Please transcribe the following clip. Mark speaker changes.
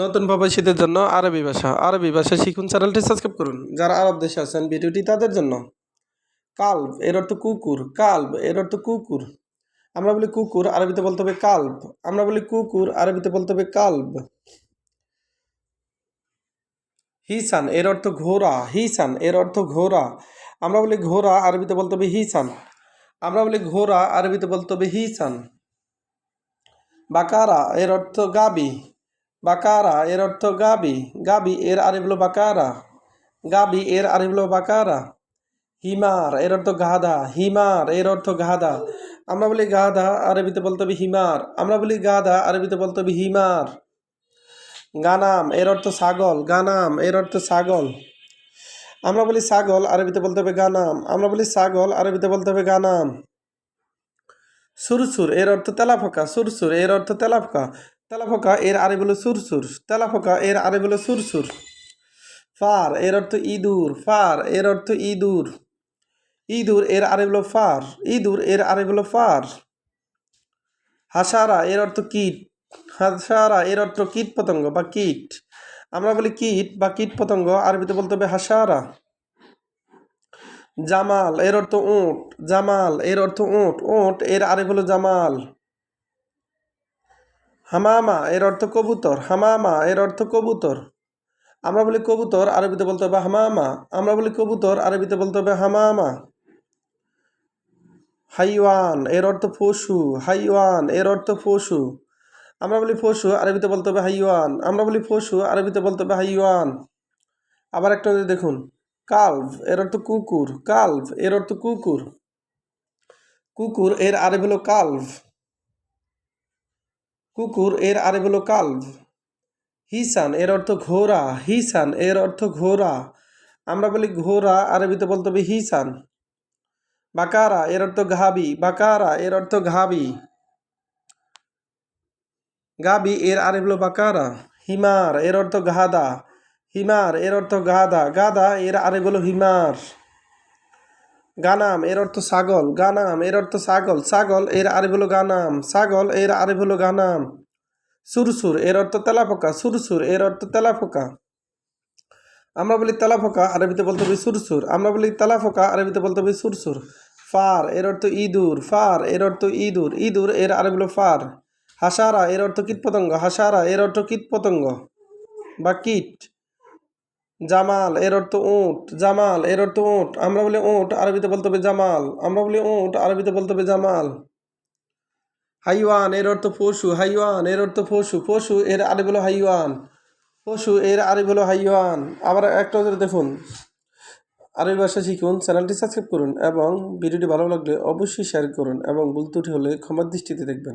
Speaker 1: নতুন প্রবাসীদের জন্য আরবি ভাষা। আরবি ভাষা শিখুন চ্যানেলটি সাবস্ক্রাইব করুন। যারা আরব দেশে আছেন, ভিডিওটি তাদের জন্য। কাল্ব, এর অর্থ কুকুর। কাল্ব, এর অর্থ কুকুর। আমরা বলি কুকুর, আরবিতে বলতে হবে কাল্ব। আমরা বলি কুকুর, আরবিতে বলতে হবে কাল্ব। হিসান, এর অর্থ ঘোড়া। হিসান, এর অর্থ ঘোড়া। আমরা বলি ঘোড়া, আরবিতে বলতে হবে হিসান। আমরা বলি ঘোড়া, আরবিতে বলতে হবে হিসান। বাকারা, এর অর্থ গাবি। বাকারা, এর অর্থ গাবি। গাবি, এর আরেব হলো বাকারা। গাবি, এর আরেব হলো বাকারা। হিমার, এর অর্থ গাধা। হিমার, এর অর্থ গাধা। আমরা বলি গাধা, আরবিতে বলতে হবে হিমার। আমরা বলি গাধা, আরবিতে বলতে হবে হিমার। গানাম, এর অর্থ ছাগল। গানাম, এর অর্থ ছাগল। আমরা বলি ছাগল, আরবিতে বলতে হবে গানাম। আমরা বলি ছাগল, আরবিতে বলতে হবে গানাম। সুরসুর, এর অর্থ তেলাফোকা। সুরসুর, এর অর্থ তেলাফোকা। তেলাফোকা এর আরে বলো সুরসুর তেলাফোকা এর আরে বলো সুরসুর ফার, এর অর্থ ইঁদুর। ফার, এর অর্থ ইঁদুর। ইঁদুর, এর আরে বলো ফার। ইঁদুর, এর আরে বলো ফার। হাসারা, এর অর্থ কীট। হাসারা, এর অর্থ কীট পতঙ্গ বা কীট। আমরা বলি কীট বা কীট পতঙ্গ, আরবিতে বলতে হবে হাসারা। জামাল, এর অর্থ ওঁট জামাল, এর অর্থ ওঁট ওঁট এর আরেক হলো জামাল। হামামা, এর অর্থ কবুতর। হামামা, এর অর্থ কবুতর। আমরা বলি কবুতর, আরবিতে বলতে হবে হামামা। আমরা বলি কবুতর, আরবিতে বলতে হবে হামামা। হাইওয়ান, এর অর্থ পশু। হাইওয়ান, এর অর্থ পশু। আমরা বলি পশু, আরবিতে বলতে হবে হাইওয়ান। আমরা বলি পশু, আরবিতে বলতে হবে হাইওয়ান। আবার একটা দেখুন, কালভ, এর অর্থ কুকুর। কালভ, এর অর্থ কুকুর। কুকুর, এর আরেব হলো কালভ। কুকুর এর আরেব হলো কালভ। হিসান এর অর্থ ঘোড়া। হিসান এর অর্থ ঘোড়া। আমরা বলি ঘোড়া আরবিতে বলতে হবে হিসান। বাকারা এর অর্থ ঘাবি। বাকারা এর অর্থ ঘাবি। গাবি এর আরেব হলো বাকারা। হিমার এর অর্থ গাদা হিমার এর অর্থ গাদা। গাদা এর আরেব হলো হিমার। গানাম, এর অর্থ ছাগল। গানাম, এর অর্থ ছাগল। ছাগল, এর আরেব হলো গানাম। ছাগল, এর আরেব হলো গানাম। সুরসুর, এর অর্থ তেলাপোকা। সুরসুর, এর অর্থ তেলাপোকা। আমরা বলি তেলাপোকা, আরবিতে বলতে হবে সুরসুর। আমরা বলি তেলাপোকা, আরবিতে বলতে হবে সুরসুর। ফার, এর অর্থ ইঁদুর। ফার, এর অর্থ ইঁদুর। ইঁদুর, এর আরবি হলো ফার। হাসারা, এর অর্থ কীটপতঙ্গ। হাসারা, এর অর্থ কীটপতঙ্গ বা কীট। জামাল, এর অর্থ ওঁট জামাল, এর অর্থ ওঁট আমরা বলি ওঁট আরবিতে বলতে হবে জামাল। আমরা বলি ওঁট আরবিতে বলতে হবে জামাল। হাইওয়ান, এর অর্থ পশু। হাইওয়ান, এর অর্থ পশু। পশু, এর আরে বলো হাইওয়ান। পশু, এর আরে বলো হাইওয়ান। আবার একটা দেখুন, আরবি ভাষা শিখুন, চ্যানেলটি সাবস্ক্রাইব করুন এবং ভিডিওটি ভালো লাগলে অবশ্যই শেয়ার করুন এবং ভুল হলে ক্ষমার দৃষ্টিতে দেখবেন।